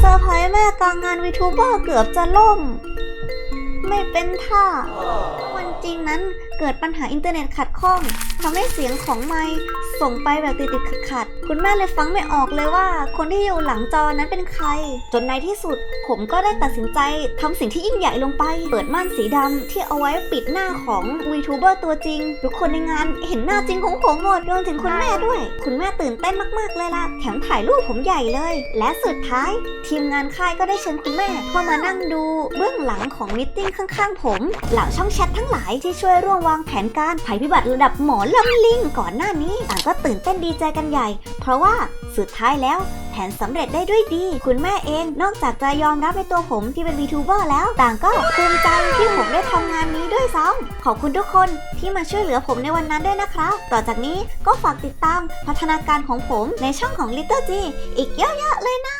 เซอร์ไพรส์แม่กลางงานวีทูเบอร์เกือบจะล่ม ไม่เป็นท่า วันจริงนั้นเกิดปัญหาอินเทอร์เน็ตขัดข้อง ทำให้เสียงของไมค์ส่งไปแบบติดๆขัดๆคุณแม่เลยฟังไม่ออกเลยว่า คนที่อยู่หลังจอนั้นเป็นใคร จนในที่สุด ผมก็ได้ตัดสินใจทำสิ่งที่ยิ่งใหญ่ลงไป เปิดม่านสีดำที่เอาไว้ปิดหน้าของวีทูเบอร์ตัวจริง ทุกคนในงานเห็นหน้าจริงของผมหมดรวมถึงคุณแม่ด้วย คุณแม่ตื่นเต้นมากๆเลยล่ะแถมถ่ายรูปผมใหญ่เลย และสุดท้าย ทีมงานค่ายก็ได้เชิญคุณแม่เข้ามานั่งดูเบื้องหลังของมิทติ้งข้างๆผม เหล่าช่องแชททั้งหลายที่ช่วยร่วมวางแผนการภัยพิบัติระดับหมอลำลิงก่อนหน้านี้ต่างก็ตื่นเต้นดีใจกันใหญ่ เพราะว่าสุดท้ายแล้วแผนสำเร็จได้ด้วยดี คุณแม่เองนอกจากจะยอมรับในตัวผมที่เป็น VTuber แล้ว ต่างก็ภูมิใจที่ผมได้ทำงานนี้ด้วยซ้ำขอบคุณทุกคนที่มาช่วยเหลือผมในวันนั้นด้วยนะครับ ต่อจากนี้ก็ฝากติดตามพัฒนาการของผมในช่องของ Little G อีกเยอะๆเลยนะ